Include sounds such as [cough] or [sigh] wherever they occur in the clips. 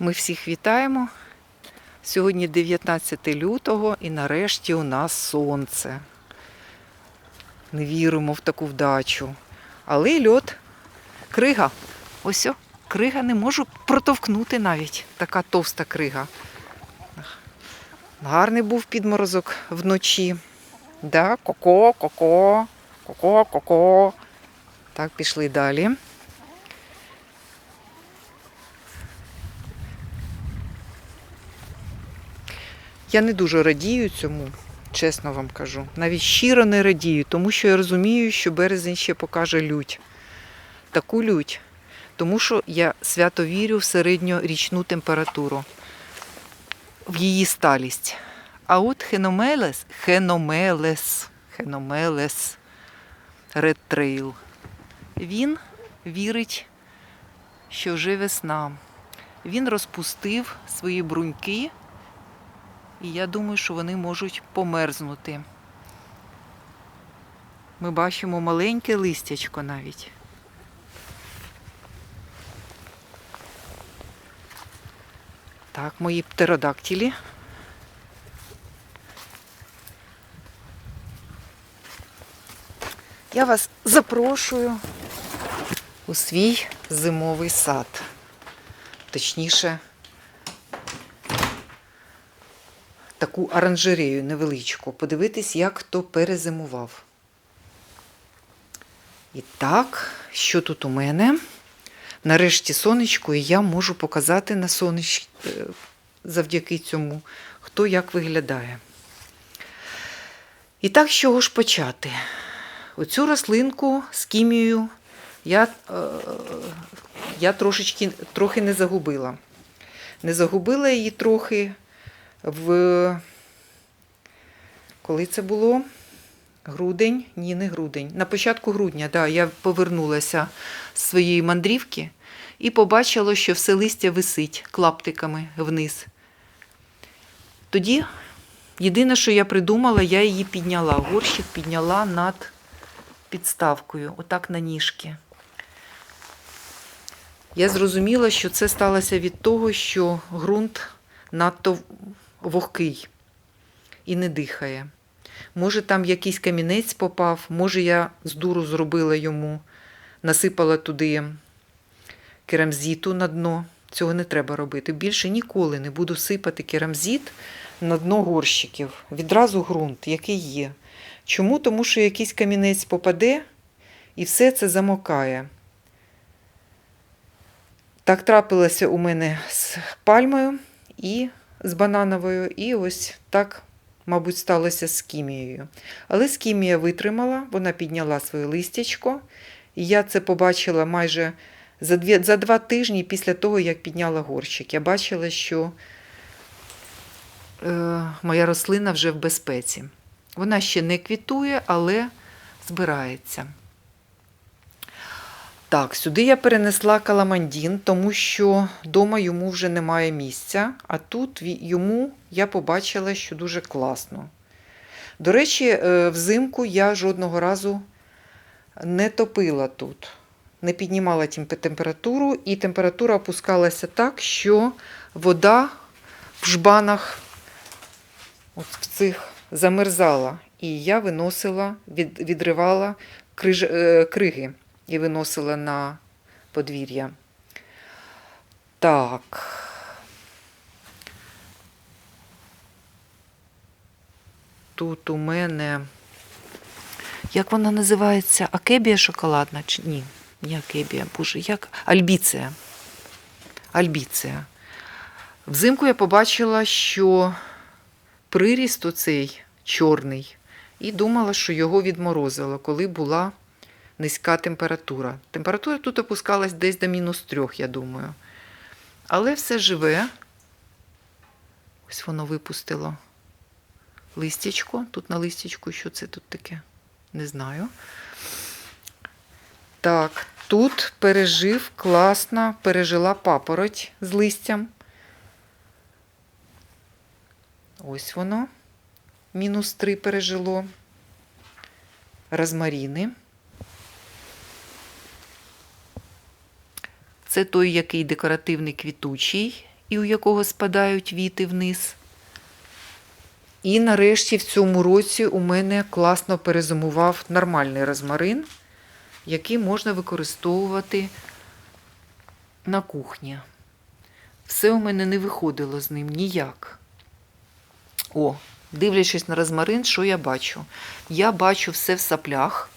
Ми всіх вітаємо. Сьогодні 19 лютого і нарешті у нас сонце. Не віримо в таку вдачу. Але льот, крига. Ось о, крига не можу протовкнути навіть. Така товста крига. Гарний був підморозок вночі. Да, коко, коко, коко, коко. Так, пішли далі. Я не дуже радію цьому, чесно вам кажу. Навіть щиро не радію, тому що я розумію, що березень ще покаже лють. Таку лють. Тому що я свято вірю в середньорічну температуру, в її сталість. А от хеномелес, хеномелес, хеномелес, редтрейл, він вірить, що вже весна. Він розпустив свої бруньки, і я думаю, що вони можуть померзнути. Ми бачимо маленьке листячко навіть. Так, мої птеродактилі. Я вас запрошую у свій зимовий сад. Точніше, таку оранжерею невеличку. Подивитись, як хто перезимував. І так, що тут у мене? Нарешті сонечко, і я можу показати на сонечку завдяки цьому, хто як виглядає. І так, з чого ж почати? Оцю рослинку з кімією я, е, я трошечки, трохи не загубила. Не загубила її трохи в. Коли це було? Грудень? Ні, не грудень. На початку грудня, да, я повернулася з своєї мандрівки і побачила, що все листя висить клаптиками вниз. Тоді єдине, що я придумала, я її підняла. Горщик підняла над підставкою, отак на ніжки. Я зрозуміла, що це сталося від того, що ґрунт надто вогкий і не дихає. Може, там якийсь камінець попав, може, я з дуру зробила йому, насипала туди керамзіту на дно. Цього не треба робити. Більше ніколи не буду сипати керамзіт на дно горщиків. Відразу ґрунт, який є. Чому? Тому що якийсь камінець попаде і все це замокає. Так трапилося у мене з пальмою і з банановою, і ось так, мабуть, сталося з кімією. Але скімія витримала, вона підняла своє листячко, і я це побачила майже за, дві, за два тижні після того, як підняла горщик. Я бачила, що е, моя рослина вже в безпеці. Вона ще не квітує, але збирається. Так, сюди я перенесла каламандін, тому що вдома йому вже немає місця, а тут йому я побачила, що дуже класно. До речі, е, взимку я жодного разу не топила тут, не піднімала температуру, і температура опускалася так, що вода в жбанах от в цих замерзала. І я виносила, відривала е, криги і виносила на подвір'я. Так. Тут у мене. Як вона називається? Акебія шоколадна? Чи ні? Не акебія, боже, як? Альбіція. Альбіція. Взимку я побачила, що приріст оцей чорний, і думала, що його відморозило, коли була низька температура. Температура тут опускалась десь до мінус трьох, я думаю. Але все живе. Ось воно випустило листячко. Тут на листячку, що це тут таке? Не знаю. Так, тут пережив класно, пережила папороть з листям. Ось воно. Мінус 3 пережило. Розмаріни. Це той, який декоративний квітучий, і у якого спадають віти вниз. І нарешті в цьому році у мене класно перезимував нормальний розмарин, який можна використовувати на кухні. Все у мене не виходило з ним ніяк. О, дивлячись на розмарин, що я бачу? Я бачу все в саплях.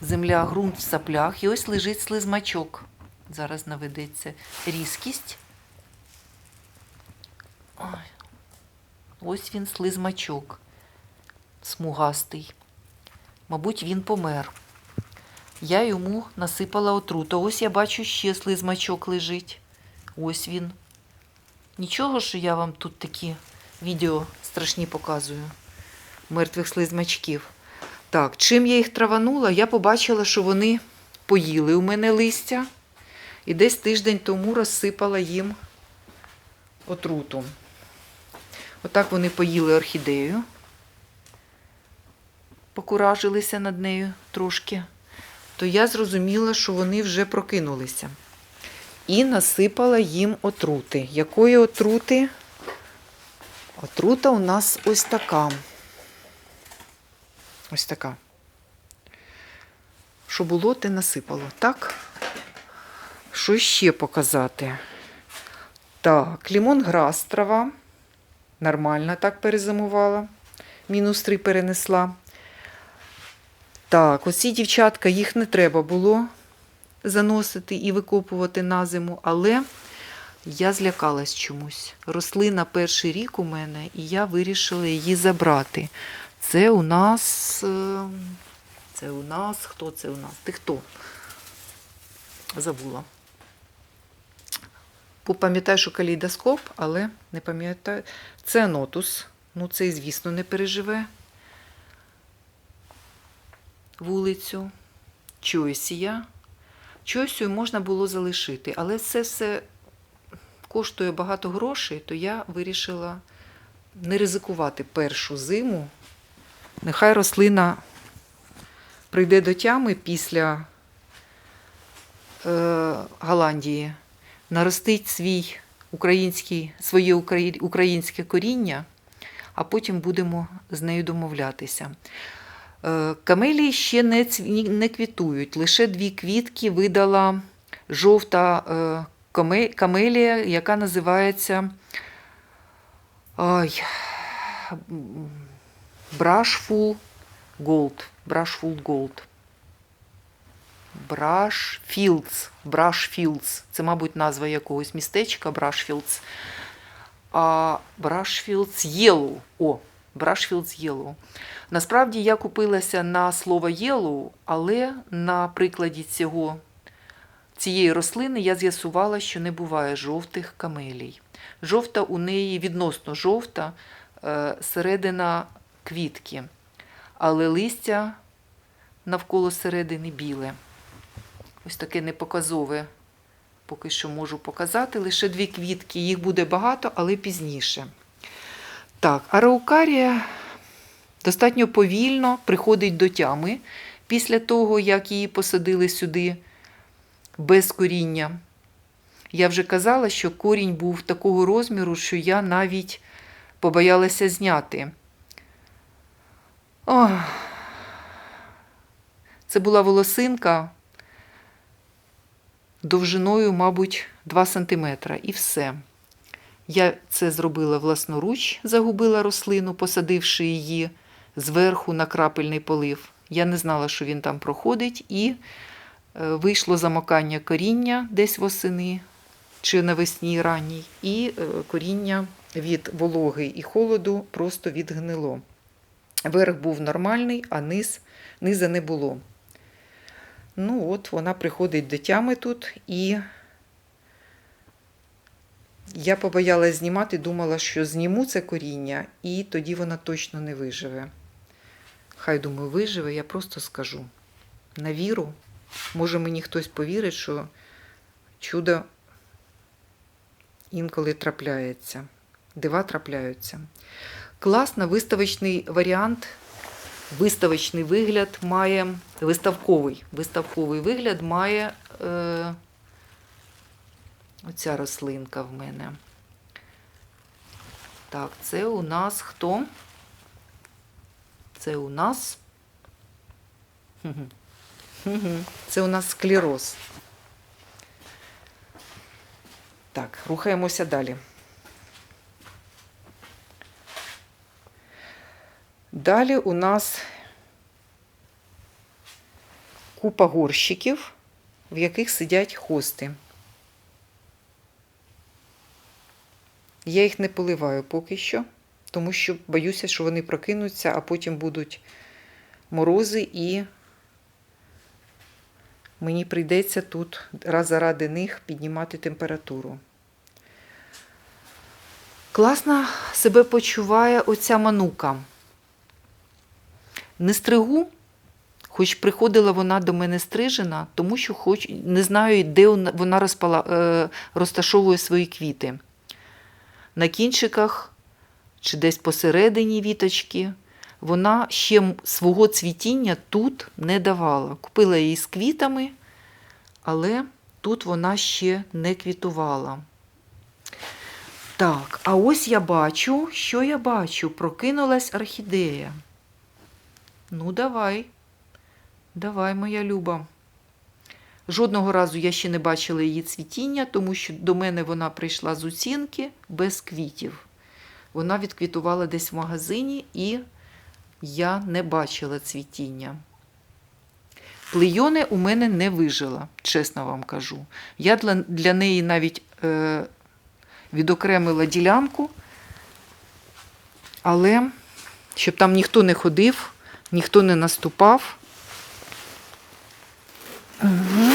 Земля, ґрунт в саплях, і ось лежить слизмачок. Зараз наведеться різкість. Ось він слизмачок, смугастий. Мабуть, він помер. Я йому насипала отруту. Ось я бачу, ще слизмачок лежить. Ось він. Нічого, що я вам тут такі відео страшні показую. Мертвих слизмачків. Так, чим я їх траванула, я побачила, що вони поїли у мене листя. І десь тиждень тому розсипала їм отруту. Отак вони поїли орхідею, покуражилися над нею трошки, то я зрозуміла, що вони вже прокинулися. І насипала їм отрути. Якої отрути? Отрута у нас ось така. Ось така. Що було, те насипало. Так? Що ще показати? Так, лімон грас трава. Нормально так перезимувала. Мінус 3 перенесла. Так, оці дівчатка, їх не треба було заносити і викопувати на зиму, але я злякалась чомусь. Рослина перший рік у мене, і я вирішила її забрати. Це у нас. е, Це у нас. Хто це у нас? Ти хто? Забула. Пам'ятаю, що калейдоскоп, але не пам'ятаю. Це анотус. Ну, цей, звісно, не переживе вулицю. Чойсія. Чойсію можна було залишити, але це все коштує багато грошей, то я вирішила не ризикувати першу зиму. Нехай рослина прийде до тями після е, Голландії, наростить свій український, своє українське коріння, а потім будемо з нею домовлятися. Е, Камелії ще не, не квітують. Лише дві квітки видала жовта е, каме- камелія, яка називається ой, Brushful Gold. Brushful Gold. Brushfields. Brushfields. Це, мабуть, назва якогось містечка Brushfields. А Brushfields Yellow. О, Brushfields Yellow. Насправді я купилася на слово yellow, але на прикладі цього, цієї рослини я з'ясувала, що не буває жовтих камелій. Жовта у неї відносно жовта е, середина квітки, але листя навколо середини біле. Ось таке непоказове. Поки що можу показати. Лише дві квітки, їх буде багато, але пізніше. Так, араукарія достатньо повільно приходить до тями після того, як її посадили сюди без коріння. Я вже казала, що корінь був такого розміру, що я навіть побоялася зняти. Ох. Це була волосинка довжиною, мабуть, 2 см. І все. Я це зробила власноруч, загубила рослину, посадивши її зверху на крапельний полив. Я не знала, що він там проходить, і е, вийшло замокання коріння десь восени чи навесні ранній, і е, коріння від вологи і холоду просто відгнило. Верх був нормальний, а низ, низа не було. Ну, от вона приходить до тями тут, і я побоялась знімати, думала, що зніму це коріння, і тоді вона точно не виживе. Хай думаю, виживе, я просто скажу. На віру, може мені хтось повірить, що чудо інколи трапляється. Дива трапляються. Класно, виставочний варіант, виставочний вигляд має виставковий. Виставковий вигляд має е, Оця рослинка в мене. Так, це у нас хто? Це у нас. [laughs] Це у нас склероз. Так, рухаємося далі. Далі у нас купа горщиків, в яких сидять хости. Я їх не поливаю поки що, тому що боюся, що вони прокинуться, а потім будуть морози і мені прийдеться тут раз заради них піднімати температуру. Класно себе почуває оця манука. Не стригу, хоч приходила вона до мене стрижена, тому що хоч, не знаю, де вона- розпала, е, розташовує свої квіти. На кінчиках чи десь посередині віточки. Вона ще свого цвітіння тут не давала. Купила її з квітами, але тут вона ще не квітувала. Так, а ось я бачу, що я бачу? Прокинулась орхідея. Ну, давай. Давай, моя люба. Жодного разу я ще не бачила її цвітіння, тому що до мене вона прийшла з оцінки без квітів. Вона відквітувала десь в магазині, і я не бачила цвітіння. Плейони у мене не вижила, чесно вам кажу. Я для, для неї навіть е, відокремила ділянку, але щоб там ніхто не ходив, ніхто не наступав. Угу.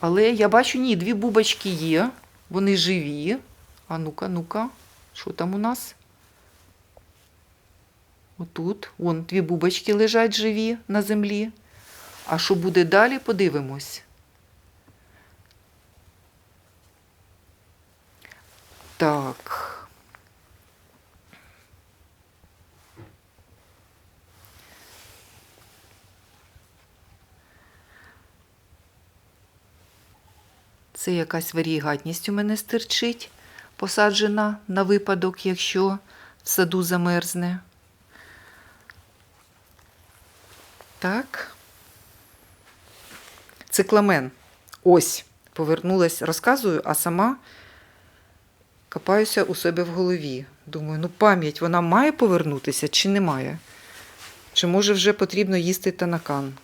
Але я бачу, ні, дві бубочки є, вони живі. А ну-ка, ну-ка, що там у нас? Отут, вон дві бубочки лежать живі на землі. А що буде далі, подивимось. Так. Це якась варігатність у мене стирчить, посаджена на випадок, якщо в саду замерзне. Так. Цикламен. Ось, повернулась, розказую, а сама копаюся у себе в голові. Думаю, ну пам'ять вона має повернутися чи не має? Чи може вже потрібно їсти танакан?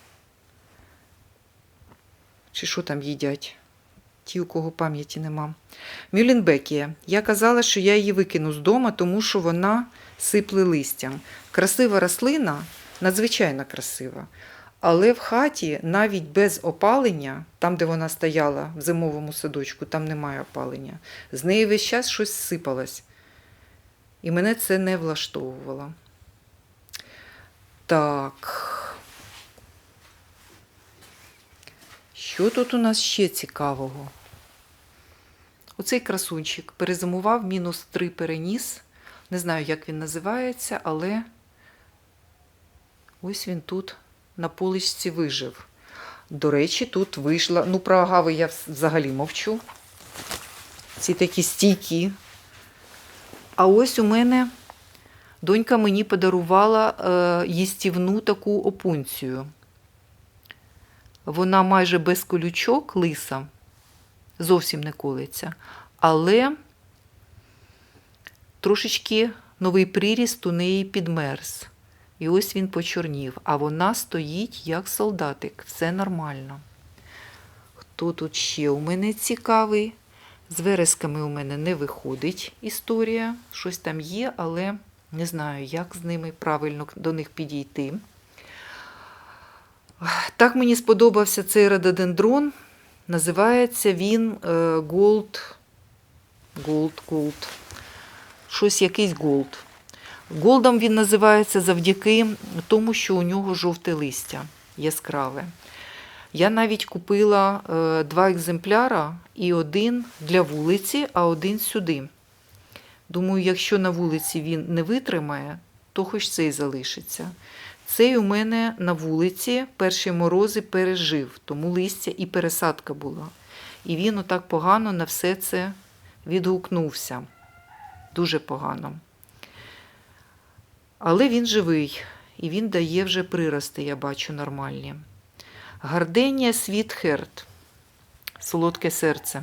Чи що там їдять? Ті, у кого пам'яті нема. Мюлінбекія. Я казала, що я її викину з дому, тому що вона сипле листям. Красива рослина, надзвичайно красива. Але в хаті навіть без опалення, там, де вона стояла в зимовому садочку, там немає опалення. З неї весь час щось сипалось. І мене це не влаштовувало. Так. Що тут у нас ще цікавого? Оцей красунчик перезимував, мінус 3 переніс. Не знаю, як він називається, але ось він тут на поличці вижив. До речі, тут вийшла. Ну, про агави я взагалі мовчу. Ці такі стійкі. А ось у мене донька мені подарувала е, їстівну таку опунцію. Вона майже без колючок лиса, зовсім не колиться, але трошечки новий приріст у неї підмерз. І ось він почорнів, а вона стоїть як солдатик, все нормально. Хто тут ще у мене цікавий? З вересками у мене не виходить історія. Щось там є, але не знаю, як з ними правильно до них підійти. Так мені сподобався цей рододендрон. Називається він е, Gold. Gold, Gold. Щось якийсь Gold. Голдом він називається завдяки тому, що у нього жовте листя яскраве. Я навіть купила е, два екземпляра і один для вулиці, а один сюди. Думаю, якщо на вулиці він не витримає, то хоч цей залишиться. Цей у мене на вулиці перші морози пережив, тому листя і пересадка була. І він отак погано на все це відгукнувся. Дуже погано. Але він живий, і він дає вже прирости, я бачу, нормальні. Гарденія Світхерт. Солодке серце.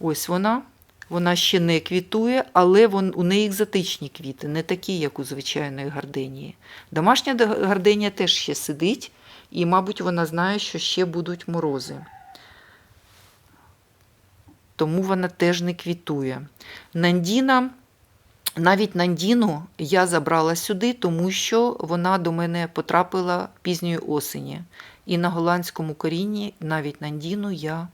Ось вона. Вона ще не квітує, але вон, у неї екзотичні квіти, не такі, як у звичайної гарденії. Домашня гарденія теж ще сидить, і, мабуть, вона знає, що ще будуть морози. Тому вона теж не квітує. Нандіна, навіть Нандіну я забрала сюди, тому що вона до мене потрапила пізньої осені. І на голландському корінні навіть Нандіну я.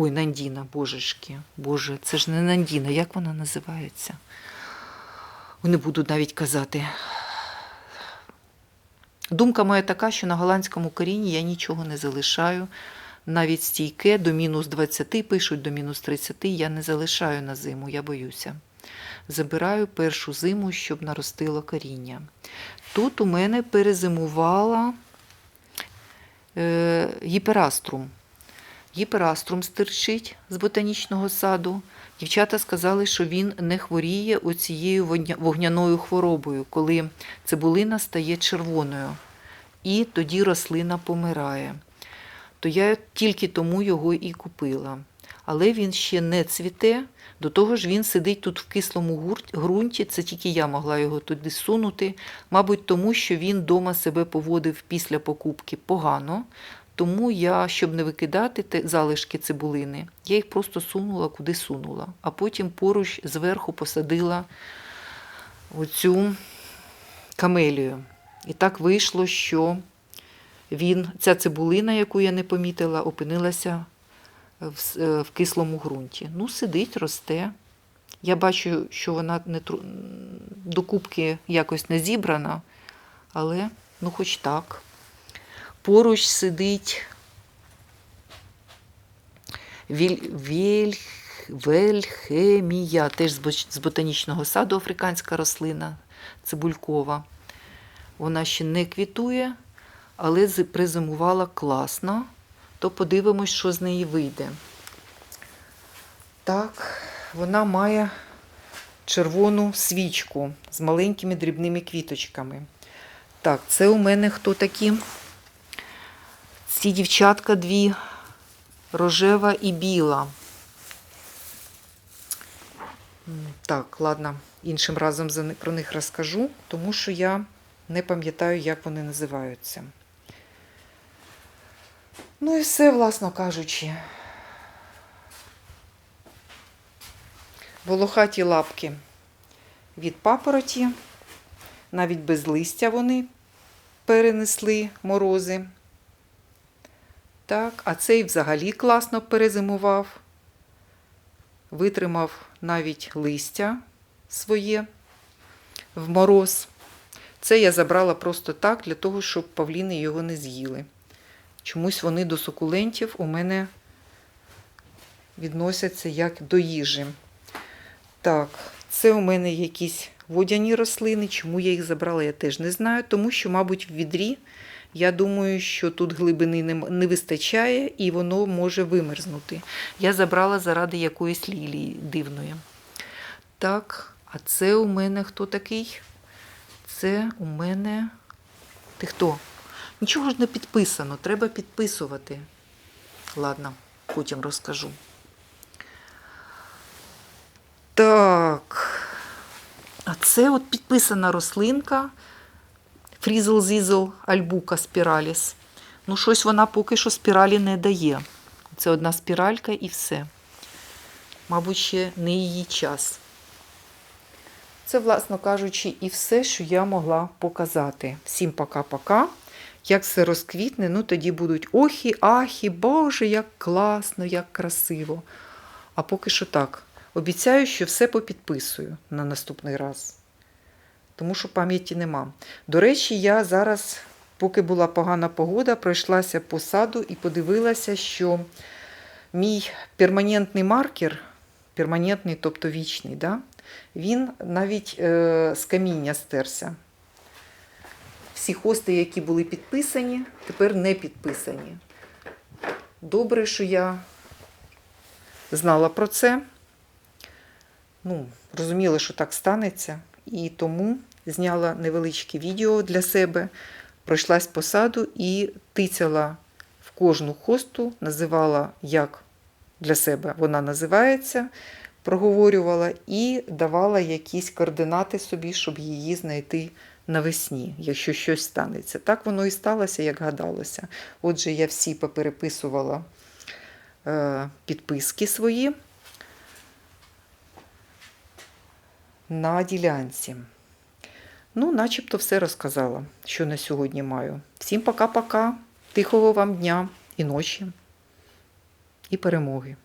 Ой, Нандіна, божечки, боже, це ж не Нандіна, як вона називається? Не буду навіть казати. Думка моя така, що на голландському корінні я нічого не залишаю. Навіть стійке до мінус 20 пишуть, до мінус 30 я не залишаю на зиму, я боюся. Забираю першу зиму, щоб наростило коріння. Тут у мене перезимувала е, гіпераструм. Гіпераструм стирчить з ботанічного саду. Дівчата сказали, що він не хворіє оцією вогняною хворобою, коли цибулина стає червоною. І тоді рослина помирає. То я тільки тому його і купила. Але він ще не цвіте. До того ж, він сидить тут в кислому ґрунті. Це тільки я могла його туди сунути. Мабуть, тому що він дома себе поводив після покупки погано. Тому я, щоб не викидати залишки цибулини, я їх просто сунула куди сунула, а потім поруч зверху посадила оцю камелію. І так вийшло, що він, ця цибулина, яку я не помітила, опинилася в, е, в кислому ґрунті. Ну, сидить, росте. Я бачу, що вона не тру- до кубки якось не зібрана, але ну хоч так. Поруч сидить віль, віль, вельхемія, теж з ботанічного саду африканська рослина цибулькова. Вона ще не квітує, але призимувала класно. То подивимось, що з неї вийде. Так, вона має червону свічку з маленькими дрібними квіточками. Так, це у мене хто такі? Ці дівчатка дві рожева і біла. Так, ладно, іншим разом про них розкажу, тому що я не пам'ятаю, як вони називаються. Ну і все, власно кажучи. Волохаті лапки від папороті, навіть без листя вони перенесли морози. Так, а цей взагалі класно перезимував, витримав навіть листя своє в мороз. Це я забрала просто так, для того, щоб павліни його не з'їли. Чомусь вони до сукулентів у мене відносяться як до їжі. Так, це у мене якісь водяні рослини. Чому я їх забрала, я теж не знаю. Тому що, мабуть, в відрі я думаю, що тут глибини не, вистачає і воно може вимерзнути. Я забрала заради якоїсь лілії дивної. Так, а це у мене хто такий? Це у мене. Ти хто? Нічого ж не підписано, треба підписувати. Ладно, потім розкажу. Так. А це от підписана рослинка Фрізл Зізл Альбука спіраліс. Ну, щось вона поки що спіралі не дає. Це одна спіралька і все. Мабуть, ще не її час. Це, власно кажучи, і все, що я могла показати. Всім пока-пока. Як все розквітне, ну тоді будуть охі, ахі, Боже, як класно, як красиво. А поки що так. Обіцяю, що все попідписую на наступний раз. Тому що пам'яті нема. До речі, я зараз, поки була погана погода, пройшлася по саду і подивилася, що мій перманентний маркер, перманентний, тобто вічний, да, він навіть е, з каміння стерся. Всі хости, які були підписані, тепер не підписані. Добре, що я знала про це. Ну, розуміла, що так станеться, і тому зняла невеличке відео для себе, пройшлась по саду і тицяла в кожну хосту, називала, як для себе вона називається, проговорювала і давала якісь координати собі, щоб її знайти навесні, якщо щось станеться. Так воно і сталося, як гадалося. Отже, я всі попереписувала е, підписки свої на ділянці. Ну, начебто все розказала, що на сьогодні маю. Всім пока-пока, тихого вам дня і ночі, і перемоги.